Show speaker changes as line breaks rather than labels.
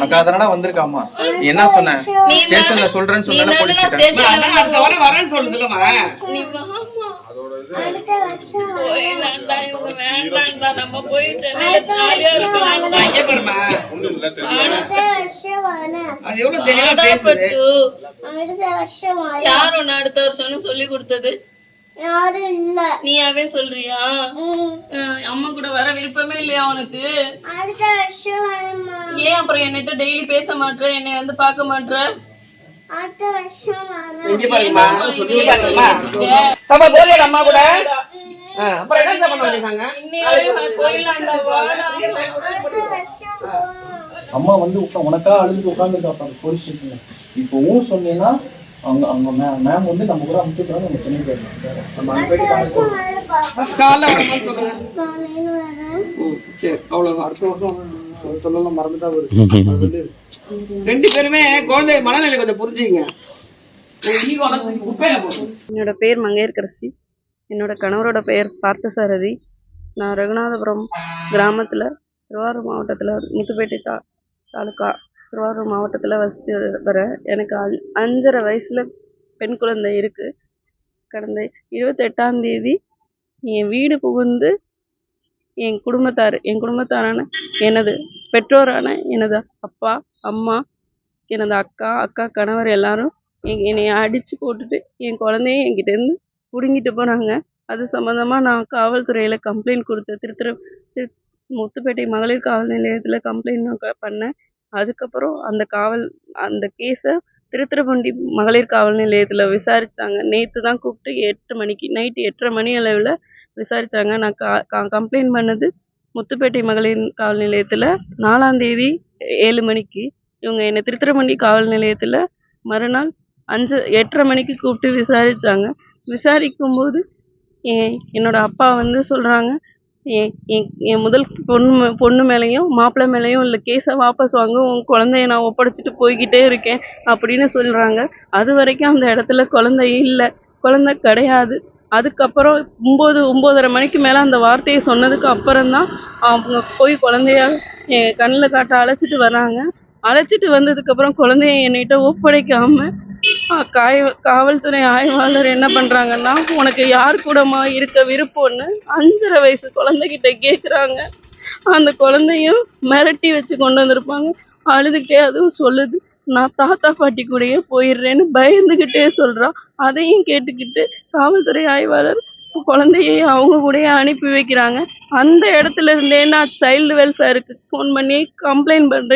உனக்காக தானடா வந்திருக்கா அம்மா நீ என்ன சொன்ன ஸ்டேஷன்ல சொல்றேன்னு
நீ
சொன்னா போலீஸ் கிட்ட.
அடுத்த வாரம் வரேன்னு சொல்லுதுலமா
நீ வாமா
அடுத்த வருஷம்
போயிடலாம்டா இவங்க வேண்டாம்டா நம்ம போய் சென்னையில
பாருமா
அடுத்த வருஷம் வரேன்.
அது எவ்வளவு தெளிவா பேசுது?
பட்டு.
அடுத்த வருஷம் வரேன்.
யார் ஒன்னு அடுத்த வருஷம்னு சொல்லி கொடுத்தது?
யாரும் இல்ல.
நீயாவே சொல்றியா? அம்மா கூட வர விருப்பமே இல்லையா உனக்கு?
அடுத்த
ஏன் அப்புறம் என்கிட்ட டெய்லி பேச மாட்ற? என்னை வந்து பார்க்க மாட்ற?
அம்மா கூட? ஆ, அப்புறம் என்ன பண்ண வேண்டியதாங்க?
அம்மா வந்து உட்கா உனக்கா அழுது உட்காந்துருக்காங்க போலீஸ் ஸ்டேஷன்ல இப்போ ஊர் சொன்னீங்கன்னா அவங்க அவங்க மேம் வந்து நம்ம கூட அமைச்சுக்கிறாங்க நம்ம சென்னை நம்ம
காலைல வரணும்னு சொல்லுங்க. சரி அவ்வளவுதான். அடுத்த வருஷம் சொல்லலாம் மறந்துட்டா வருது ரெண்டு பேருமே குழந்தை மனநிலை கொஞ்சம் புரிஞ்சுங்க.
என்னோட பேர் மங்கையர்கரசி. என்னோட கணவரோட பெயர் பார்த்தசாரதி. நான் ரகுநாதபுரம் கிராமத்தில் திருவாரூர் மாவட்டத்தில் முத்துப்பேட்டை தா தாலுக்கா திருவாரூர் மாவட்டத்தில் வசித்து வரேன் எனக்கு அஞ் அஞ்சரை வயசில் பெண் குழந்தை இருக்குது கடந்த இருபத்தெட்டாம் தேதி என் வீடு புகுந்து என் குடும்பத்தார் என் குடும்பத்தாரான எனது பெற்றோரான எனது அப்பா அம்மா எனது அக்கா அக்கா கணவர் எல்லாரும் எங்க என்னை அடித்து போட்டுட்டு என் குழந்தைய என்கிட்டேருந்து பிடுங்கிட்டு போனாங்க. அது சம்மந்தமாக நான் காவல்துறையில் கம்ப்ளைண்ட் கொடுத்தேன் திருத்திர திரு முத்துப்பேட்டை மகளிர் காவல் நிலையத்தில் கம்ப்ளைண்ட் நான் பண்ணேன். அதுக்கப்புறம் அந்த காவல் அந்த கேஸை திருத்துறைப்பூண்டி மகளிர் காவல் நிலையத்தில் விசாரித்தாங்க நேற்று தான் கூப்பிட்டு எட்டு மணிக்கு நைட்டு எட்டரை மணி அளவில் விசாரித்தாங்க நான் கா கம்ப்ளைண்ட் பண்ணது முத்துப்பேட்டை மகளிர் காவல் நிலையத்தில் நாலாந்தேதி ஏழு மணிக்கு. இவங்க என்னை திருத்திரமணி காவல் நிலையத்தில் மறுநாள் அஞ்சு எட்டரை மணிக்கு கூப்பிட்டு விசாரித்தாங்க விசாரிக்கும் போது என்னோட அப்பா வந்து சொல்கிறாங்க என் என் என் முதல் பொண்ணு மே- பொண்ணு மேலேயும் மாப்பிள்ளை மேலேயும் இல்லை கேஸை வாபஸ் வாங்க உன் குழந்தைய நான் ஒப்படைச்சிட்டு போய்கிட்டே இருக்கேன் அப்படின்னு சொல்கிறாங்க அது வரைக்கும் அந்த இடத்துல குழந்தை இல்லை. குழந்தை கிடையாது. அதுக்கப்புறம் ஒம்பது ஒம்பதரை மணிக்கு மேலே அந்த வார்த்தையை சொன்னதுக்கு அப்புறம்தான் அவங்க போய் குழந்தைய என் கண்ணில் காட்ட அழைச்சிட்டு வராங்க. அழைச்சிட்டு வந்ததுக்கப்புறம் குழந்தைய என்கிட்ட ஒப்படைக்காம காய காவல்துறை ஆய்வாளர் என்ன பண்ணுறாங்கன்னா உனக்கு யார் கூடமா இருக்க விருப்பம்னு அஞ்சரை வயசு குழந்தைகிட்ட கேட்குறாங்க அந்த குழந்தையும் மிரட்டி வச்சு கொண்டு வந்திருப்பாங்க. அழுதுகிட்டே அதுவும் சொல்லுது. நான் தாத்தா பாட்டி கூடயே போயிடுறேன்னு பயந்துக்கிட்டே சொல்கிறான் அதையும் கேட்டுக்கிட்டு காவல்துறை ஆய்வாளர் குழந்தையை அவங்க கூடயே அனுப்பி வைக்கிறாங்க. அந்த இடத்துல இருந்தே நான் சைல்டு வெல்ஃபேருக்கு ஃபோன் பண்ணி கம்ப்ளைண்ட் பண்ணுறேன்